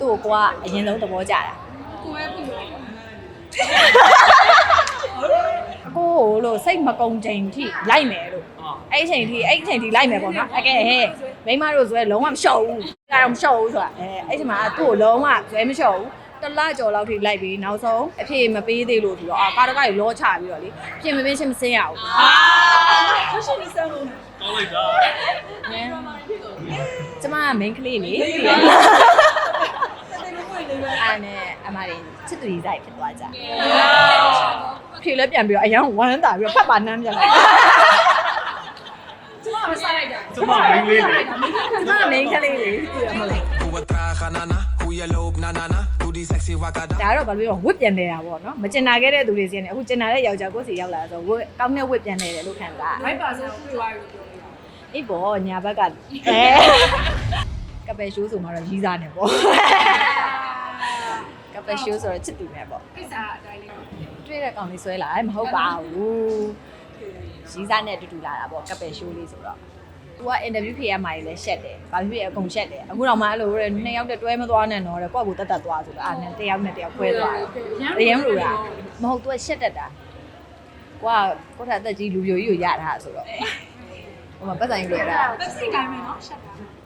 သူ့ကိုကိုကအရင်ဆုံးသဘောကျတာကိုယ်ပဲကိုယ်အကိုကိုလို့စိတ်မကုံချိန်ထိလိုက်မယ်လို့အဲ့ဒီချိန်ထိအဲ့ဒီချိန်ထိလိုက်မယ်ပေါ့နော်အကဲဟဲ့မိမတို့ဆိုရဲလုံးဝမလျှော့ဘူးအဲ့တော့မလျှော့ဘူးဆိုတာအဲအဲ့ဒီမှာသူ့ကိုလုံးဝဇွဲမလျှော့ဘူးတလကြော်လောက်ထိလိုက်ပြီးနောက်ဆုံးအဖေမပေးသေးလို့ဆိုတော့အာကားတကားကြီးလောချပြီးတော့လေပြင်မပေးချင်းမစင်းရဘူးဆရှိနေစမ်းလို့ကောင်းလိုက်တာကျမက main ကလေးလေတယ်လို့ဝင်နေပဲ အဲ့နဲ့အမလေးချစ်သူကြီးဆိုင်ဖြစ်သွားကြဖြေလဲပြန်ပြီးတော့အရန်ဝမ်းတာပြီးတော့ဖတ်ပါနမ်းပြန်လိုက်ကျမကစားလိုက်တာကျမမင်းလေးလေကျမက main ကလေးလေသိရမလား Hoe we tragen, nana. Hoe je loopt, na na na. Doe die sexy wakada. ဒါကတော့ဘာလို့လဲဝစ်ပြန်နေတာပေါ့နော်မကျင်နာခဲ့တဲ့သူတွေစီကနေအခုကျင်နာတဲ့ယောက်ျားကိုယ်စီရောက်လာဆိုဝစ်ကောင်းတဲ့ဝစ်ပြန်နေတယ်လို့ခံစားမိုက်ပါစားပြေသွားပြီပြောနေတာအေးပေါ့ညာဘက်ကအဲကပယ်ရှိုးဆိုမှတော့ရီးစားနေပေါ့ ကပယ်ရှိုးဆိုတော့ချစ်သူနေပေါ့ကိစ္စအတိုင်းလေးတွေ့တဲ့ကောင်လေးဆွဲလာတယ်မဟုတ်ပါဘူးရီးစားနဲ့အတူတူလာတာပေါ့ကပယ်ရှိုးလေးဆိုတော့သူကအင်တာဗျူးဖြေရမှာလည်းရှက်တယ်။ဘာဖြစ်ဖြစ်အကုန်ရှက်တယ်။အခုတော့မှအဲ့လိုနှစ်ယောက်တည်းတွဲမသွားနဲ့တော့တဲ့ကိုယ့်ကိုတတ်တတ်သွားဆိုတော့အာနဲ့တစ်ယောက်နဲ့တစ်ယောက်ခွဲသွားတယ်။ရမ်းလို့လားမဟုတ်သူကရှက်တတ်တာ။ကိုကကိုယ့်ထက်အသက်ကြီးလူပြိုကြီးကိုရတာဆိုတော့ဟိုမှာပတ်ဆိုင်လွယ်တာပတ်စိတ်တိုင်းမယ်နော်ရှက်တာ။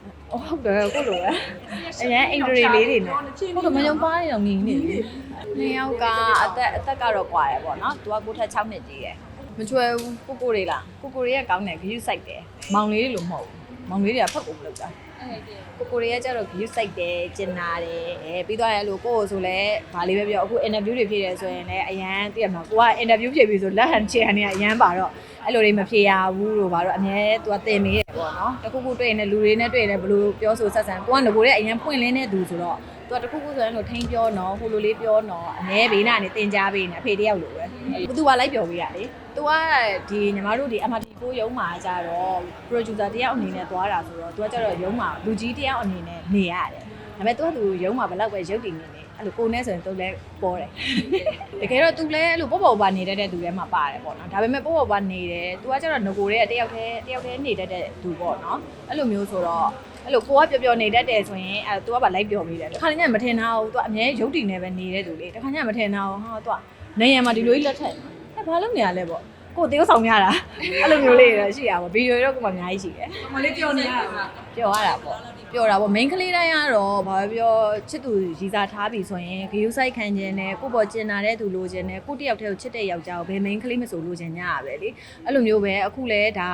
ဟုတ်တယ်ကိုလိုပဲ။အရင်အင်ဒရီလေးတွေနဲ့ကိုလိုမယုံပါးရုံကြီးနေလေ။နှစ်ယောက်ကအသက်အသက်ကတော့ကွာတယ်ပေါ့နော်။ तू ကကိုယ့်ထက်6နှစ်ကြီးတယ်။မချွဲဘူးကိုကိုတွေလားကိုကိုတွေကကောင်းတယ်ဂရုစိုက်တယ်။မောင်လေးတွေလို့မဟုတ်ဘူး။မောင်လေးတွေကဖက်ကုန်မလုပ်တာ။အဲ့ဒီကိုကိုရီးယားကျတော့ view site တယ်ကျင်နာတယ်အဲပြီးသွားရင်လို့ကိုကိုဆိုလဲဗာလေးပဲပြောအခု interview တွေဖြည့်တယ်ဆိုရင်လည်းအရန်သိရမှာကိုက interview ဖြည့်ပြီဆိုလက်ဟန်ချေဟန်နေကအရန်ပါတော့ အဲ့လိုတွေမဖြည့်ရဘူးလို့ပါတော့အမြဲသူကတင်နေရပေါ့နော်တခုခုတွေ့ရင်လည်းလူတွေနဲ့တွေ့ရင်လည်းဘလို့ပြောဆိုဆက်ဆံကိုကငကိုတဲ့အရန်ပွင့်လင်းတဲ့သူဆိုတော့သူကတခုခုဆိုရင်လို့ထိန်းပြောနော်ဟိုလိုလေးပြောနော်အမြဲဘေးနာနေတင်ကြားပေးနေအဖေတယောက်လိုပဲဘသူကလိုက်ပြောပေးရလေသူကဒီညီမတို့ဒီ MRT ကိုရုံးမှာကြတော့ producer တယောက်အနေနဲ့သွားတာဆိုတော့သူကကြတော့ရုံးမှာလူကြီးတယောက်အနေနဲ့နေရတယ်ဒါပေမဲ့သူကသူရုံးမှာဘယ်လောက်ပဲရုပ်တည်နေနေ အဲ့လိုကိုနဲ့ဆိုရင်သူလည်းပေါ်တယ်တကယ်တော့သူလည်းအဲ့လိုပေါ့ပေါ့ပါနေတတ်တဲ့သူထဲမှာပါတယ်ပေါ့နော်ဒါပေမဲ့ပေါ့ပေါ့ပါနေတယ်သူကကြတော့ငကိုတဲ့တယောက်တည်းတယောက်တည်းနေတတ်တဲ့သူပေါ့နော်အဲ့လိုမျိုးဆိုတော့အဲ့လိုကိုကပျော်ပျော်နေတတ်တယ်ဆိုရင်အဲ့သူကပါလိုက်ပျော်မိတယ်တခါတည်းညမထင်တာဘူးသူကအမြဲရုပ်တည်နေပဲနေတဲ့သူလေတခါညမထင်တာဘူးဟာသူကနေရံမှာဒီလိုကြီးလက်ထက်အဲ့ဘာလုပ်နေရလဲပေါ့ကိုတေးဆောင်ရတာအဲ့လိုမျိုးလေးတွေရှိရပါဗီဒီယိုတွေတော့ကိုမှအများကြီးရှိတယ်မလေးပြောနေရတာပျော်ရတာပေါ့ ပျော်တာပေါ့ main ကလေးတိုင်းကတော့ဘာပဲပြောချစ်သူရီစားထားပြီဆိုရင်ဂယူးဆိုင်ခံခြင်းနဲ့ကိုယ့်ပေါ်ကျင်နာတဲ့သူလိုချင်တယ်ကိုယ့်တယောက်တည်းကိုချစ်တဲ့ယောက်ျားကိုဘယ် main ကလေးမဆိုလိုချင်ကြရပဲလေအဲ့လိုမျိုးပဲအခုလဲဒါ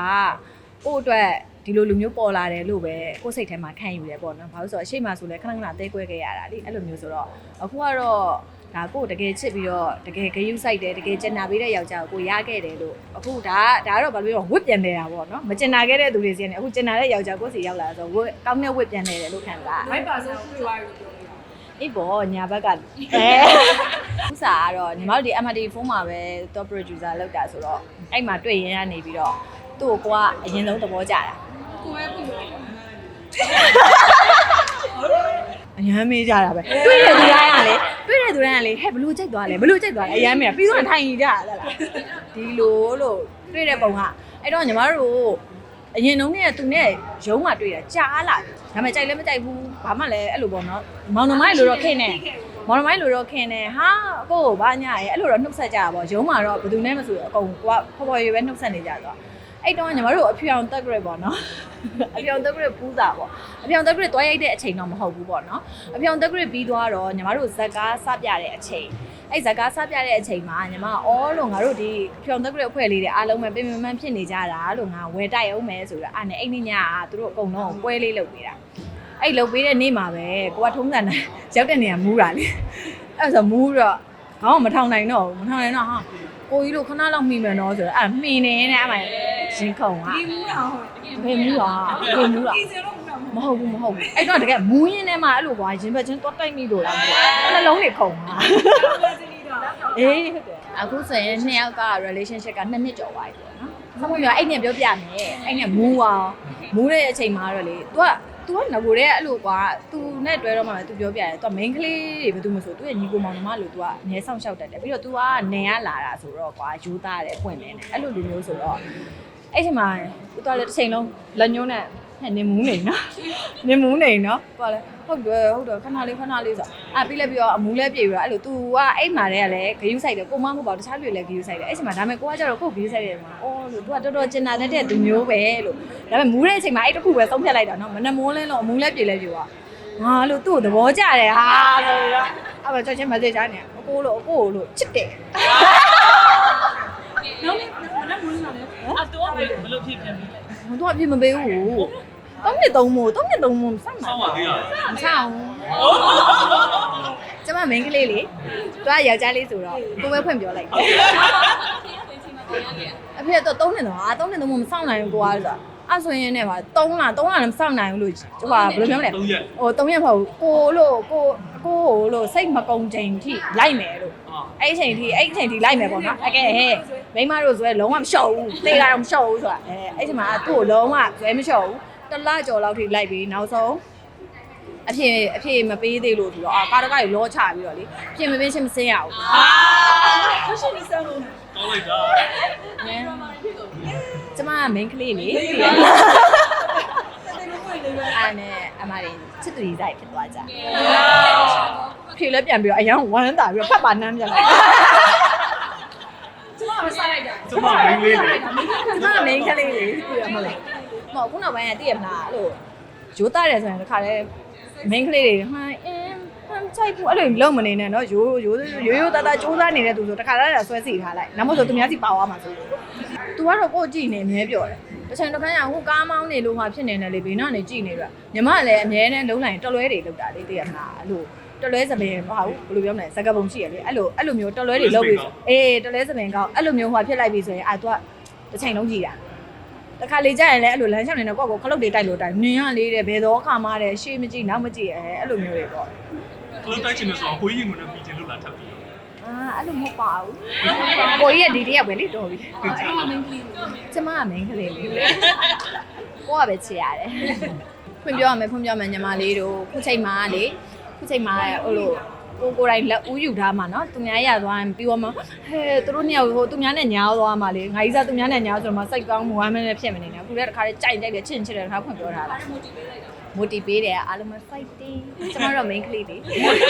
ကကိုယ့်အတွက်ဒီလိုလူမျိုးပေါ်လာတယ်လို့ပဲကိုယ့်စိတ်ထဲမှာခံယူတယ်ပေါ့နော်ဘာလို့ဆိုတော့အရှိမဆိုလဲခဏခဏတဲကွဲခဲ့ရတာလေအဲ့လိုမျိုးဆိုတော့အခုကတော့ ဒါကိုယ်တကယ်ချစ်ပြီးတော့တကယ်ဂယုစိုက်တယ်တကယ်ကျင်နာပေးတဲ့ယောက်ျားကိုကိုရခဲ့တယ်လို့အခုဒါဒါကတော့ဘာလို့လဲဝစ်ပြန်နေတာပေါ့နော်မကျင်နာခဲ့တဲ့သူတွေစီကနေအခုကျင်နာတဲ့ယောက်ျားကိုစီရောက်လာဆိုဝစ်ကောင်းတဲ့ဝစ်ပြန်နေတယ်လို့ခံစားမိုက်ပါစားပြေသွားပြီပြောနေတာအေးပေါ့ညာဘက်ကအဲဥစားကတော့ညီမတို့ဒီ MRT ဖုန်းမှာပဲ top producer လောက်တာဆိုတော့အဲ့မှာတွေ့ရင်ကနေပြီးတော့သူ့ကိုကိုကအရင်ဆုံးသဘောကျတာကိုယ်ပဲကိုယ်အရန်မေးကြတာပဲတွေ့တဲ့သူတိုင်းကလေ တွေ့တဲ့သူတိုင်းကလေဟဲ့ဘလို့ကြိုက်သွားလဲဘလို့ကြိုက်သွားလဲအရန်မေးပြီးတော့ထိုင်ကြရတာလားဒီလိုလို့တွေ့တဲ့ပုံကအဲ့တော့ညီမတို့အရင်တုန်းကသူနဲ့ရုံးမှတွေ့တာကြားလာဒါပေမဲ့ကြိုက်လည်းမကြိုက်ဘူးဘာမှလည်းအဲ့လိုပေါ့နော်မောင်နှမိုင်းလိုတော့ခင်းနေမော်ဒမိုင်းလိုတော့ခင်းနေဟာအကိုကိုဘာညာရဲ့အဲ့လိုတော့နှုတ်ဆက်ကြတာပေါ့ရုံးမှာတော့ဘယ်သူနဲ့မဆိုအကုန်ကွာဖော်ဖော်ရွယ်ပဲနှုတ်ဆက်နေကြတော့ အဲ့တော့ညီမတို့အဖြူအောင်တက်ကြရပေါ့နော်အဖြူအောင်တက်ကြရပူးစာပေါ့အဖြူအောင်တက်ကြရတွားရိုက်တဲ့အချိန်တော့မဟုတ်ဘူးပေါ့နော်အဖြူအောင်တက်ကြရပြီးသွားတော့ညီမတို့ဇက်ကားစပြတဲ့အချိန်အဲ့ဇက်ကားစပြတဲ့အချိန်မှာညီမအော်လို့ငါတို့ဒီအဖြူအောင်တက်ကြရအဖွဲ့လေးတွေအားလုံးပဲပြင်ပမှန်ဖြစ်နေကြတာလို့ငါဝယ်တိုက်အောင်မယ်ဆိုတော့အဲ့နဲ့အဲ့ဒီညကသူတို့အကုန်လုံးပွဲလေးလုပ်ပေးတာအဲ့လှုပ်ပေးတဲ့နေ့မှာပဲကိုကထုံးစံနဲ့ရောက်တဲ့နေရာမူးတာလေအဲ့ဆိုမူးတော့ ခေါင်းကမထောင်နိုင်တော့ဘူးမထောင်နိုင်တော့ဟာကိုကြီးတို့ခဏလောက်မှီမယ်နော်ဆိုတော့အဲ့မှီနေနဲ့အဲ့မှာရင်ခုံကဒီမူးတာဟုတ်ဘယ်မူးလားဘယ်မူးလားဒီစတော့မူးတာမဟုတ်ဘူးမဟုတ်ဘူးအဲ့တော့တကယ်မူးရင်းထဲမှာအဲ့လိုကွာရင်ဘက်ချင်းတော့တိုက်မိလို့လားနှလုံးတွေခုံတာပဲစီနီတော့အေးဟုတ်တယ်အခုဆိုရင်နှစ်ယောက်က relationship ကနှစ်နှစ်ကျော်သွားပြီပေါ့နော်။ဆက်မပြောအဲ့နဲ့ပြောပြမယ်။အဲ့နဲ့မူးအောင်မူးတဲ့အချိန်မှာတော့လေ तू က तू ကငကိုတဲ့အဲ့လိုကွာ तू နဲ့တွဲတော့မှလည်း तू ပြောပြတယ်။ तू က main ကလေးတွေဘယ်သူမဆို तू ရဲ့ညီကိုမောင်နှမလို့ तू ကအငဲဆောင်ရှောက်တတ်တယ်။ပြီးတော့ तू ကနေရလာတာဆိုတော့ကွာယူသားတယ်ပွင့်နေတယ်။အဲ့လိုလူမျိုးဆိုတော့အဲ့ချိန်မှာ तू ကလည်းတစ်ချိန်လုံးလက်ညှိုးနဲ့ ဟဲ့နေမူးနေနော်။နေမူးနေနော်။သူကလည်းဟုတ်တယ်ဟုတ်တယ်ခဏလေးခဏလေးဆိုအာပြီးလဲပြီးတော့အမူးလဲပြေပြီးတော့အဲ့လို तू ကအဲ့မှာတည်းကလည်းဂယူးဆိုင်တယ်ကိုမမဟုတ်ပါဘူးတခြားလူတွေလည်းဂယူးဆိုင်တယ်အဲ့ချိန်မှာဒါပေမဲ့ကိုကကျတော့ကိုဂယူးဆိုင်တယ်မှာအော်လို့ तू ကတော်တော်ကျင်နာတဲ့သူမျိုးပဲလို့ဒါပေမဲ့မူးတဲ့အချိန်မှာအဲ့တစ်ခုပဲသုံးဖြတ်လိုက်တာနော်မနှမိုးလင်းလို့အမူးလဲပြေလဲပြေသွားငါလို့သူ့ကိုသဘောကျတယ်ဟာဆိုပြီးတော့အဲ့မှာချက်ချင်း message ချနေအကိုလို့အကိုလို့ချစ်တယ်နောက်နေ့မနက်မိုးလင်းလာတယ်အတော့ဘယ်ဘယ်လိုဖြစ်ပြန်ပြီလဲ။ သူကအပြစ်မပေးဘူး။တောင်းနှစ်သုံးမို့တောင်းနှစ်သုံးမို့စောင့်ပါဆောင်းပါသေးရ။မဆောင်ဘူး။ကျမမင်းကလေးလေ။သူကယောက်ျားလေးဆိုတော့ကိုပဲဖွင့်ပြောလိုက်တယ်။အဖေကတော့သုံးနှစ်သုံးအာသုံးနှစ်သုံးမို့မဆောင်နိုင်ဘူးကိုကဆိုတော့အဲ့ဆိုရင်လည်းပါ3လ3လလည်းမဆောင်နိုင်ဘူးလို့ဟိုကဘယ်လိုပြောမလဲ၃ရက်ဟို3ရက်မဟုတ်ဘူးကိုလို့ကိုကိုလို့စိတ်မကုံချိန်ထိလိုက်မယ်လို့အာအဲ့ဒီချိန်ထိအဲ့ဒီချိန်ထိလိုက်မယ်ပေါ့နော်အကဲဟဲ့ မိမတို့ဆိုရဲလုံးဝမလျှော့ဘူးတေကတော့မလျှော့ဘူးဆိုတာအဲအဲ့ဒီမှာသူ့ကိုလုံးဝဇွဲမလျှော့ဘူးတစ်လကျော်လောက်ထိလိုက်ပြီးနောက်ဆုံးအဖြစ်အဖြစ်မပေးသေးလို့ဆိုတော့အာကားတကားကြီးလောချပြီးတော့လေပြင်မပေးချင်းမစင်းရဘူးဆွရှိနေစမ်းလို့ကောင်းလိုက်တာကျမက main ကလေးလေတယ်လို့ပွင့်နေပဲအဲ့နဲ့အမလေးချစ်သူကြီးဆိုင်ဖြစ်သွားကြဖြေလဲပြန်ပြီးတော့အရန်ဝမ်းတာပြီးတော့ဖတ်ပါနမ်းပြန်လိုက်ကျမမစားလို က်တာကျမမင်းလေးလေကျမက main ကလေးလေပြရမလားမဟုတ်ခုနောက်ပိုင်းကတည့်ရမလားအဲ့လိုရိုးသားတယ်ဆိုရင်တခါလဲ main ကလေးတွေဟမ်အင်းဟမ်စိုက်ဖို့အဲ့လိုလုံးမနေနဲ့နော်ရိုးရိုးရိုးရိုးသားသားစူးစမ်းနေတဲ့သူဆိုတခါတည်းကဆွဲစီထားလိုက်နောက်မှဆိုသူများစီပါသွားမှာဆို तू ကတော့ကိုယ့်ကြည့်နေအမြဲပြောတယ်တစ်ချိန်တစ်ခါကျဟိုကားမောင်းနေလို့မှဖြစ်နေတယ်လေဘေးနားနေကြည့်နေတော့ညီမကလည်းအမြဲတမ်းလုံးလိုက်တော်လွဲတွေလောက်တာလေတည့်ရမလားအဲ့လို တော်လွဲစပင်မဟုတ်ဘူးဘယ်လိုပြောမလဲစကားပုံရှိရလေအဲ့လိုအဲ့လိုမျိုးတော်လွဲတွေလောက်ပြီးအေးတော်လွဲစပင်ကောင်းအဲ့လိုမျိုးဟိုဖြစ်လိုက်ပြီဆိုရင်အာ तू ကတစ်ချိန်လုံးကြည့်တာတခါလေကြာရင်လည်းအဲ့လိုလမ်းလျှောက်နေတော့ကိုယ့်ကိုခလုတ်တွေတိုက်လို့တိုက်နင်းရလေးတဲ့ဘယ်တော့ခါမှတဲ့ရှေ့မကြည့်နောက်မကြည့်အဲအဲ့လိုမျိုးတွေပေါ့ကလပ်တိုက်ချင်တယ်ဆိုတော့ကိုကြီးငွေနဲ့ပြီးချင်လို့လာထပ်ပြီးအာအဲ့လိုမဟုတ်ပါဘူးကိုကြီးကဒီတယောက်ပဲလေတော်ပြီသိချင်လားကျမက main ကလေးလေးကိုကပဲချစ်ရတယ်ဖွင့်ပြောရမယ်ဖွင့်ပြောရမယ်ညီမလေးတို့ခုချိန်မှာလေ ခုချိန်မှာဟိုလိုကိုကိုတိုင်းလက်ဦးယူထားမှာနော်သူများရသွားရင်ပြီးတော့မှဟဲ့သူတို့နှစ်ယောက်ဟိုသူများနဲ့ညားသွားမှာလေငါကြီးစားသူများနဲ့ညားဆိုတော့မှစိတ်ကောင်းမဝမ်းမနဲ့ဖြစ်မနေနဲ့အခုလည်းတခါတည်းကြိုက်ကြိုက်တယ်ချင်ချင်တယ်တခါဖွင့်ပြောတာလားမိုတီပေးတယ်အားလုံးပဲ fighting ကျွန်တော်တို့ main ကလေးတွေ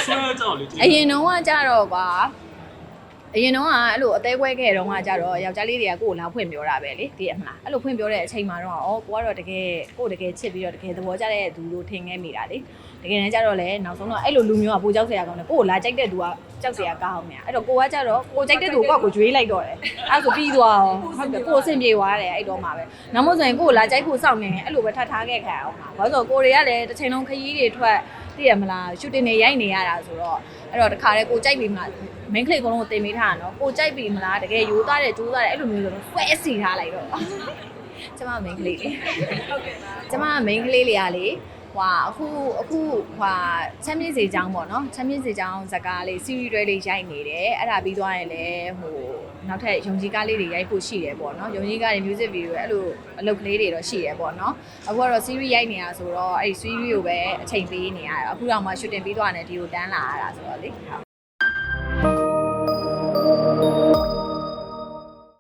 ကျွန်တော်တော့လေအရင်တော့ကကြတော့ကွာအရင်တော့ကအဲ့လိုအသေးခွဲခဲ့တော့ကကြတော့ယောက်ျားလေးတွေကကိုယ်လာဖွင့်ပြောတာပဲလေဒီအမှန်အဲ့လိုဖွင့်ပြောတဲ့အချိန်မှာတော့ဩကိုကတော့တကယ်ကိုတကယ်ချစ်ပြီးတော့တကယ်သဘောကျတဲ့သူလို့ထင်ခဲ့မိတာလေ တကယ်တမ်းကျတော့လေနောက်ဆုံးတော့အဲ့လိုလူမျိုးကပူကြောက်စရာကောင်းတယ်ကိုယ်ကိုလာကြိုက်တဲ့သူကကြောက်စရာကောင်းတယ်အဲ့တော့ကိုကကြတော့ကိုကြိုက်တဲ့သူကကိုကျွေးလိုက်တော့တယ်အဲ့ဆိုပြီးသွားအောင်ဟုတ်တယ်ကိုအဆင်ပြေသွားတယ်အဲ့တော့မှပဲနောက်မို့ဆိုရင်ကိုယ်ကိုလာကြိုက်ဖို့စောင့်နေရင်အဲ့လိုပဲထပ်ထားခဲ့ခံအောင်ပါဘာလို့ဆိုကိုတွေကလည်းတစ်ချိန်လုံးခရီးတွေထွက်သိရမလားရှူတင်တွေရိုက်နေရတာဆိုတော့အဲ့တော့တခါတည်းကိုကြိုက်ပြီးမှ main clip ကုန်းလုံးကိုတင်ပေးထားတာနော်ကိုကြိုက်ပြီမလားတကယ်ယူသားတယ်ကျိုးသားတယ်အဲ့လိုမျိုးဆိုတော့ဖဲစီထားလိုက်တော့ကျမ main clip လေးကျမ main clip လေးကလေ ဟွာအခုအခုဟွာချမ်းမြေ့စေချောင်းပေါ့နော်ချမ်းမြေ့စေချောင်းဇာတ်ကားလေး series တွေလေးရိုက်နေတယ်အဲ့ဒါပြီးသွားရင်လည်းဟိုနောက်ထပ်ယုံကြည်ကားလေးတွေရိုက်ဖို့ရှိတယ်ပေါ့နော်ယုံကြည်ကားတွေ music video အဲ့လိုအလုပ်ကလေးတွေတော့ရှိတယ်ပေါ့နော်အခုကတော့ series ရိုက်နေတာဆိုတော့အဲ့ဒီ series ကိုပဲအချိန်ပေးနေရတာအခုတော့မှ shooting ပြီးသွားတယ်ဒီကိုတန်းလာရတာဆိုတော့လေဟုတ်